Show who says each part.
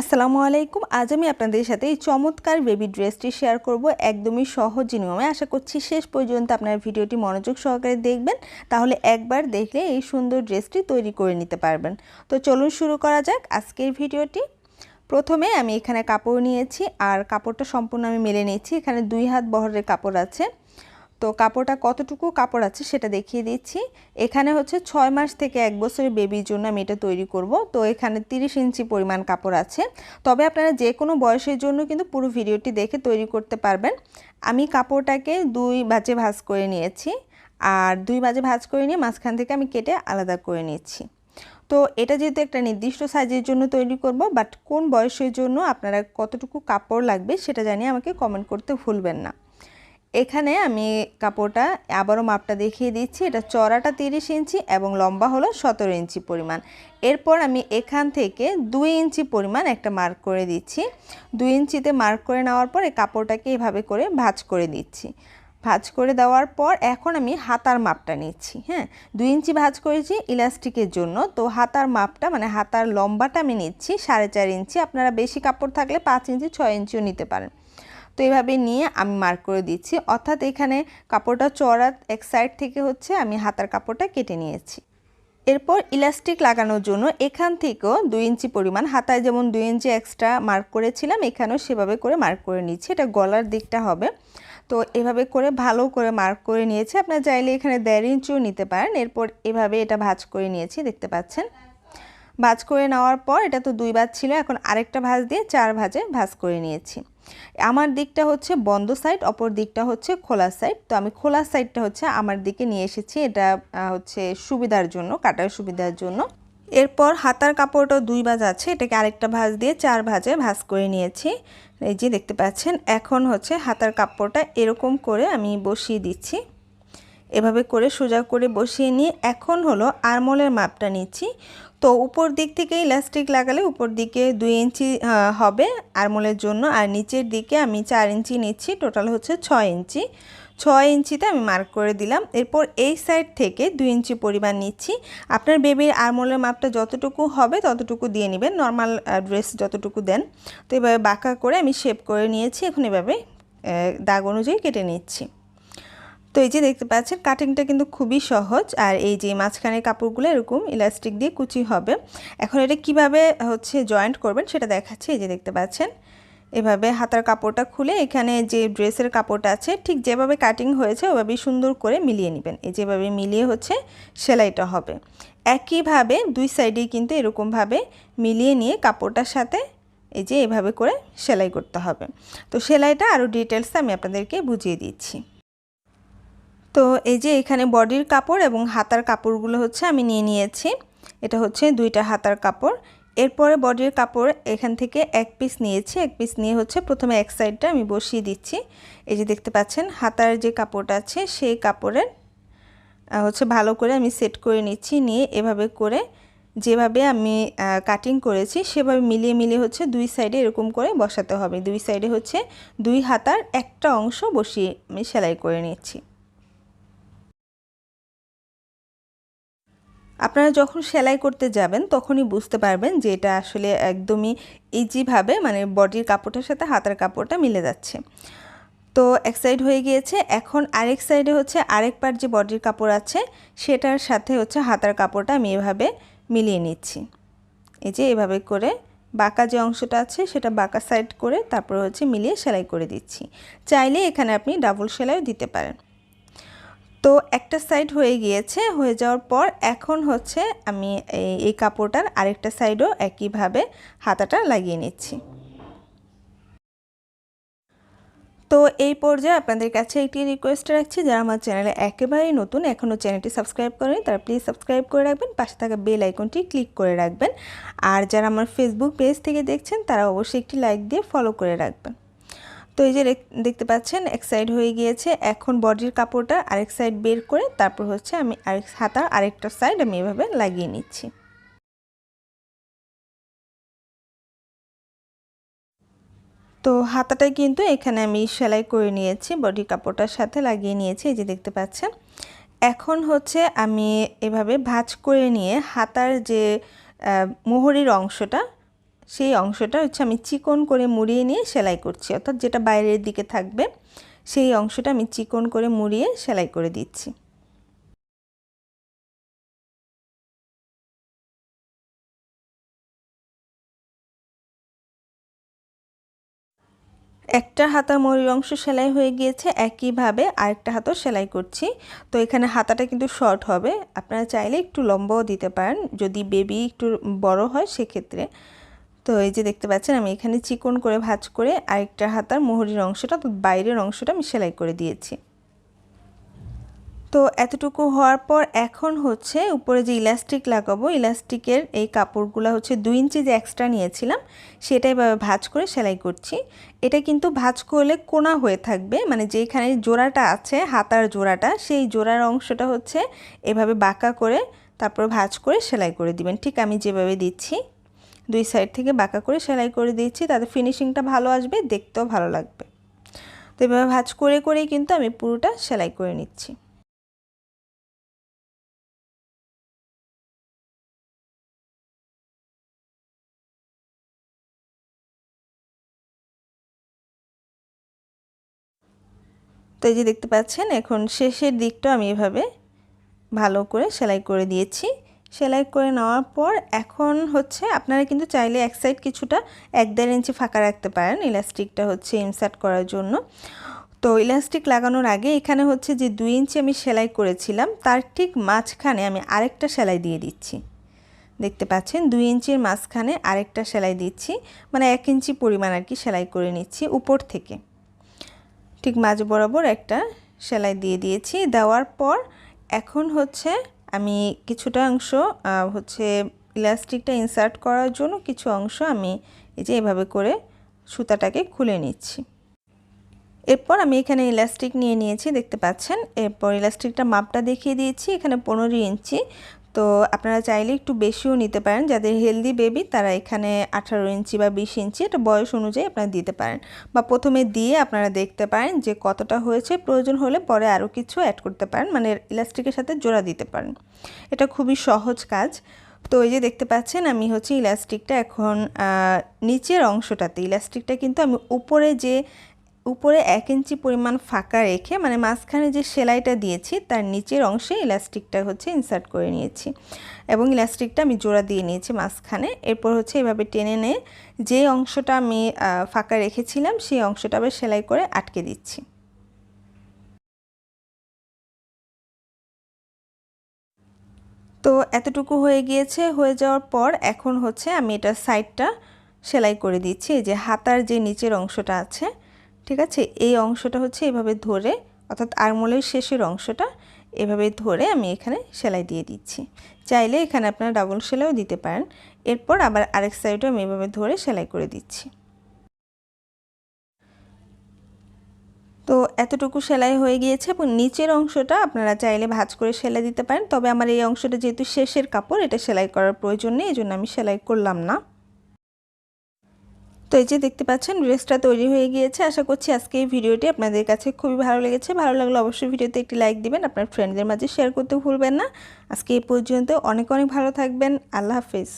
Speaker 1: আসসালামু আলাইকুম। আজ আমি আপনাদের সাথে এই চমৎকার বেবি ড্রেসটি শেয়ার করব একদমই সহজ নিয়মে। আশা করছি শেষ পর্যন্ত আপনার ভিডিওটি মনোযোগ সহকারে দেখবেন। তাহলে একবার দেখলে এই সুন্দর ড্রেসটি তৈরি করে নিতে পারবেন। তো চলুন শুরু করা যাক আজকের ভিডিওটি। প্রথমে আমি এখানে কাপড় নিয়েছি আর কাপড়টা সম্পূর্ণ আমি মেলে নিয়েছি। এখানে দুই হাত বহরের কাপড় আছে। তো কাপড়টা কতটুকু কাপড় আছে সেটা দেখিয়ে দিচ্ছি। এখানে হচ্ছে ছয় মাস থেকে এক বছরের বেবির জন্য আমি এটা তৈরি করব। তো এখানে তিরিশ ইঞ্চি পরিমাণ কাপড় আছে। তবে আপনারা যে কোনো বয়সের জন্য কিন্তু পুরো ভিডিওটি দেখে তৈরি করতে পারবেন। আমি কাপড়টাকে দুই বাজে ভাজ করে নিয়েছি আর দুই বাজে ভাজ করে নিয়ে মাঝখান থেকে আমি কেটে আলাদা করে নিয়েছি তো এটা যেহেতু একটা নির্দিষ্ট সাইজের জন্য তৈরি করব বাট কোন বয়সের জন্য আপনারা কতটুকু কাপড় লাগবে সেটা জানিয়ে আমাকে কমেন্ট করতে ভুলবেন না। এখানে আমি কাপড়টা আবারও মাপটা দেখিয়ে দিচ্ছি। এটা চড়াটা তিরিশ ইঞ্চি এবং লম্বা হলো সতেরো ইঞ্চি পরিমাণ। এরপর আমি এখান থেকে দুই ইঞ্চি পরিমাণ একটা মার্ক করে দিচ্ছি। দুই ইঞ্চিতে মার্ক করে নেওয়ার পর এই কাপড়টাকে এভাবে করে ভাজ করে দিচ্ছি। ভাজ করে দেওয়ার পর এখন আমি হাতার মাপটা নিচ্ছি হ্যাঁ? দুই ইঞ্চি ভাজ করেছি ইলাস্টিকের জন্য, তো হাতার মাপটা মানে হাতার লম্বাটা আমি নিচ্ছি সাড়ে চার ইঞ্চি। আপনারা বেশি কাপড় থাকলে পাঁচ ইঞ্চি, ছয় ইঞ্চিও নিতে পারেন। তো এভাবে নিয়ে আমি মার্ক করে দিচ্ছি। অর্থাৎ এখানে কাপড়টা চড়া এক সাইড থেকে হচ্ছে আমি হাতার কাপড়টা কেটে নিয়েছি। এরপর ইলাস্টিক লাগানোর জন্য এখান থেকেও দুই ইঞ্চি পরিমাণ হাতায় যেমন দুই ইঞ্চি এক্সট্রা মার্ক করেছিলাম, এখানেও সেভাবে করে মার্ক করে নিচ্ছি। এটা গলার দিকটা হবে। তো এভাবে করে ভালো করে মার্ক করে নিয়েছি। আপনার চাইলে এখানে দেড় ইঞ্চিও নিতে পারেন। এরপর এভাবে এটা ভাজ করে নিয়েছি। দেখতে পাচ্ছেন? ভাজ করে নেওয়ার পর এটা তো দুই ভাজ ছিল, এখন আরেকটা ভাজ দিয়ে চার ভাজে ভাজ করে নিয়েছি। আমার দিকটা হচ্ছে বন্ধ সাইড অপর দিকটা হচ্ছে খোলা সাইড তো আমি খোলা সাইডটা হচ্ছে আমার দিকে নিয়ে এসেছি, এটা হচ্ছে সুবিধার জন্য, কাটার সুবিধার জন্য। এরপর হাতার কাপড়টা দুই ভাজ আছে, এটাকে আরেকটা ভাজ দিয়ে চার ভাজে ভাজ করে নিয়েছি। এই যে দেখতে পাচ্ছেন, এখন হচ্ছে হাতার কাপড়টা এরকম করে আমি বসিয়ে দিচ্ছি। এভাবে করে সোজা করে বসিয়ে নিয়ে এখন হলো আরমোলের মাপটা নিচ্ছি। তো উপর দিক থেকে ইলাস্টিক লাগালে উপর দিকে দুই ইঞ্চি হবে আরমোলের জন্য। আর নিচের দিকে আমি চার ইঞ্চি নিচ্ছি, টোটাল হচ্ছে ছয় ইঞ্চি। ছয় ইঞ্চিতে আমি মার্ক করে দিলাম। এরপর এই সাইড থেকে দুই ইঞ্চি পরিমাণ নিচ্ছি। আপনার বেবির আরমোলের মাপটা যতটুকু হবে ততটুকু দিয়ে নেবেন, নর্মাল ড্রেস যতটুকু দেন। তো এভাবে বাঁকা করে আমি শেপ করে নিয়েছি। এখন এভাবে দাগ অনুযায়ী কেটে নিচ্ছি। তো এই যে দেখতে পাচ্ছেন কাটিংটা কিন্তু খুবই সহজ। আর এই যে মাঝখানের কাপড়গুলো এরকম ইলাস্টিক দিয়ে কুচি হবে। এখন এটা কীভাবে হচ্ছে জয়েন্ট করবেন সেটা দেখাচ্ছি, এই যে দেখতে পাচ্ছেন। এভাবে হাতার কাপড়টা খুলে এখানে যে ড্রেসের কাপড়টা আছে, ঠিক যেভাবে কাটিং হয়েছে ওভাবেই সুন্দর করে মিলিয়ে নেবেন। এই যেভাবে মিলিয়ে হচ্ছে সেলাইটা হবে। একইভাবে দুই সাইডেই কিন্তু এরকমভাবে মিলিয়ে নিয়ে কাপড়টার সাথে এই যে এভাবে করে সেলাই করতে হবে। তো সেলাইটা আরও ডিটেলস আমি আপনাদেরকে বুঝিয়ে দিচ্ছি। তো এই যে এখানে বডির কাপড় এবং হাতার কাপড়গুলো হচ্ছে আমি নিয়ে নিয়েছি। এটা হচ্ছে দুইটা হাতার কাপড়। এরপরে বডির কাপড় এখান থেকে এক পিস নিয়েছি। এক পিস নিয়ে হচ্ছে প্রথমে এক সাইডটা আমি বসিয়ে দিচ্ছি। এই যে দেখতে পাচ্ছেন, হাতার যে কাপড়টা আছে সেই কাপড়ের হচ্ছে ভালো করে আমি সেট করে নিচ্ছি। নিয়ে এভাবে করে যেভাবে আমি কাটিং করেছি সেভাবে মিলিয়ে মিলিয়ে হচ্ছে দুই সাইডে এরকম করে বসাতে হবে। দুই সাইডে হচ্ছে দুই হাতার একটা অংশ বসিয়ে আমি সেলাই করে নিচ্ছি। আপনারা যখন সেলাই করতে যাবেন, তখনই বুঝতে পারবেন যে এটা আসলে একদমই ইজিভাবে মানে বডির কাপড়টার সাথে হাতার কাপড়টা মিলে যাচ্ছে। তো এক সাইড হয়ে গিয়েছে, এখন আরেক সাইডে হচ্ছে আরেক পার যে বডির কাপড় আছে, সেটার সাথে হচ্ছে হাতার কাপড়টা আমি এভাবে মিলিয়ে নিচ্ছি। এই যে এভাবে করে বাঁকা যে অংশটা আছে, সেটা বাঁকা সাইড করে তারপর হচ্ছে মিলিয়ে সেলাই করে দিচ্ছি। চাইলে এখানে আপনি ডাবল সেলাইও দিতে পারেন। তো একটা সাইড হয়ে গিয়েছে, হয়ে যাওয়ার পর এখন হচ্ছে আমি এই কাপড়টার আরেকটা সাইডও একইভাবে হাতাটা লাগিয়ে নিচ্ছি। তো এই পর্যায়ে আপনাদের কাছে একটি রিকোয়েস্ট রাখছি, যারা আমার চ্যানেলে একেবারেই নতুন, এখনও চ্যানেলটি সাবস্ক্রাইব করেনি তারা প্লিজ সাবস্ক্রাইব করে রাখবেন, পাশে থাকা বেল আইকনটি ক্লিক করে রাখবেন। আর যারা আমার ফেসবুক পেজ থেকে দেখছেন, তারা অবশ্যই একটি লাইক দিয়ে ফলো করে রাখবেন। তো এই যে দেখতে পাচ্ছেন, এক সাইড হয়ে গিয়েছে এখন বডির কাপড়টা, আরেক সাইড বের করে তারপর হচ্ছে আমি আরেক হাতার আরেকটা সাইড আমি এভাবে লাগিয়ে নিচ্ছি। তো হাতাটা কিন্তু এখানে আমি সেলাই করে নিয়েছি, বডি কাপড়টার সাথে লাগিয়ে নিয়েছি, এই যে দেখতে পাচ্ছেন। এখন হচ্ছে আমি এভাবে ভাঁজ করে নিয়ে হাতার যে মোহরির অংশটা সেই অংশটা হচ্ছে আমি চিকন করে মুড়িয়ে নিয়ে সেলাই করছি, অর্থাৎ যেটা বাইরের দিকে থাকবে সেই অংশটা আমি চিকন করে মুড়িয়ে সেলাই করে দিচ্ছি। একটা হাতা মরির অংশ সেলাই হয়ে গিয়েছে, একইভাবে আরেকটা হাতও সেলাই করছি। তো এখানে হাতাটা কিন্তু শর্ট হবে, আপনারা চাইলে একটু লম্বাও দিতে পারেন, যদি বেবি একটু বড় হয় সেক্ষেত্রে। তো এই যে দেখতে পাচ্ছেন, আমি এখানে চিকন করে ভাজ করে আরেকটা হাতার মোহরির অংশটা বাইরের অংশটা আমি সেলাই করে দিয়েছি। তো এতটুকু হওয়ার পর এখন হচ্ছে উপরে যে ইলাস্টিক লাগাবো, ইলাস্টিকের এই কাপড়গুলো হচ্ছে দুই ইঞ্চি যে এক্সট্রা নিয়েছিলাম সেটাই এভাবে ভাজ করে সেলাই করছি। এটা কিন্তু ভাজ করলে কোনা হয়ে থাকবে মানে যেখানে জোড়াটা আছে, হাতার জোড়াটা, সেই জোড়ার অংশটা হচ্ছে এভাবে বাঁকা করে তারপর ভাজ করে সেলাই করে দিবেন। ঠিক আমি যেভাবে দিচ্ছি। দুই সাইড থেকে বাঁকা করে সেলাই করে দিচ্ছি তাতে ফিনিশিংটা ভালো আসবে, দেখতেও ভালো লাগবে। তো এভাবে ভাজ করে করেই কিন্তু আমি পুরোটা সেলাই করে নিচ্ছি। তো এই যে দেখতে পাচ্ছেন, এখন শেষের দিকটা আমি এভাবে ভালো করে সেলাই করে দিয়েছি। সেলাই করে নেওয়ার পর এখন হচ্ছে আপনারা কিন্তু চাইলে এক সাইড কিছুটা এক দেড় ইঞ্চি ফাঁকা রাখতে পারেন, ইলাস্টিকটা হচ্ছে ইনসার্ট করার জন্য। তো ইলাস্টিক লাগানোর আগে এখানে হচ্ছে যে দুই ইঞ্চি আমি সেলাই করেছিলাম, তার ঠিক মাঝখানে আমি আরেকটা সেলাই দিয়ে দিচ্ছি। দেখতে পাচ্ছেন, দুই ইঞ্চির মাঝখানে আরেকটা সেলাই দিচ্ছি মানে এক ইঞ্চি পরিমাণ আর কি সেলাই করে নিচ্ছি উপর থেকে। ঠিক মাঝ বরাবর একটা সেলাই দিয়ে দিয়েছি, দেওয়ার পর এখন হচ্ছে আমি কিছুটা অংশ হচ্ছে ইলাস্টিকটা ইনসার্ট করার জন্য কিছু অংশ আমি এই যে এভাবে করে সুতাটাকে খুলে নিচ্ছি। এরপর আমি এখানে ইলাস্টিক নিয়ে নিয়েছি, দেখতে পাচ্ছেন। এরপর ইলাস্টিকটা মাপটা দেখিয়ে দিয়েছি, এখানে পনেরো ইঞ্চি। তো আপনারা চাইলে একটু বেশিও নিতে পারেন। যাদের হেলদি বেবি তারা এখানে আঠারো ইঞ্চি বা বিশ ইঞ্চি, এটা বয়স অনুযায়ী আপনারা দিতে পারেন। বা প্রথমে দিয়ে আপনারা দেখতে পারেন যে কতটা হয়েছে। প্রয়োজন হলে পরে আরও কিছু অ্যাড করতে পারেন। মানে ইলাস্টিকের সাথে জোড়া দিতে পারেন। এটা খুবই সহজ কাজ। তো এই যে দেখতে পাচ্ছেন, আমি হচ্ছে ইলাস্টিকটা এখন নিচের অংশটাতে। ইলাস্টিকটা কিন্তু আমি উপরে যে উপরে এক ইঞ্চি পরিমাণ ফাঁকা রেখে মানে মাঝখানে যে সেলাইটা দিয়েছি, তার নিচের অংশে ইলাস্টিকটা হচ্ছে ইনসার্ট করে নিয়েছি। এবং ইলাস্টিকটা আমি জোড়া দিয়ে নিয়েছি মাঝখানে। এরপর হচ্ছে এভাবে টেনে নিয়ে যে অংশটা আমি ফাঁকা রেখেছিলাম, সেই অংশটা আবার সেলাই করে আটকে দিচ্ছি। তো এতটুকু হয়ে গিয়েছে। হয়ে যাওয়ার পর এখন হচ্ছে আমি এটা সাইডটা সেলাই করে দিচ্ছি। এই যে হাতার যে নিচের অংশটা আছে ঠিক আছে? এই অংশটা হচ্ছে এভাবে ধরে, অর্থাৎ আরমোলের শেষের অংশটা এভাবে ধরে আমি এখানে সেলাই দিয়ে দিচ্ছি। চাইলে এখানে আপনারা ডাবল সেলাইও দিতে পারেন। এরপর আবার আরেক সাইডও আমি এভাবে ধরে সেলাই করে দিচ্ছি। তো এতটুকু সেলাই হয়ে গিয়েছে এবং নিচের অংশটা আপনারা চাইলে ভাজ করে সেলাই দিতে পারেন। তবে আমার এই অংশটা যেহেতু শেষের কাপড়, এটা সেলাই করার প্রয়োজন নেই এই জন্য আমি সেলাই করলাম না। তো এই যে দেখতে পাচ্ছেন ড্রেসটা তৈরি হয়ে গিয়েছে। আশা করছি আজকে এই ভিডিওটি আপনাদের কাছে খুবই ভালো লেগেছে। ভালো লাগলে অবশ্যই ভিডিওতে একটি লাইক দিবেন, আপনার ফ্রেন্ডদের মাঝে শেয়ার করতে ভুলবেন না। আজকে এই পর্যন্ত অনেক অনেক ভালো থাকবেন। আল্লাহ হাফেজ।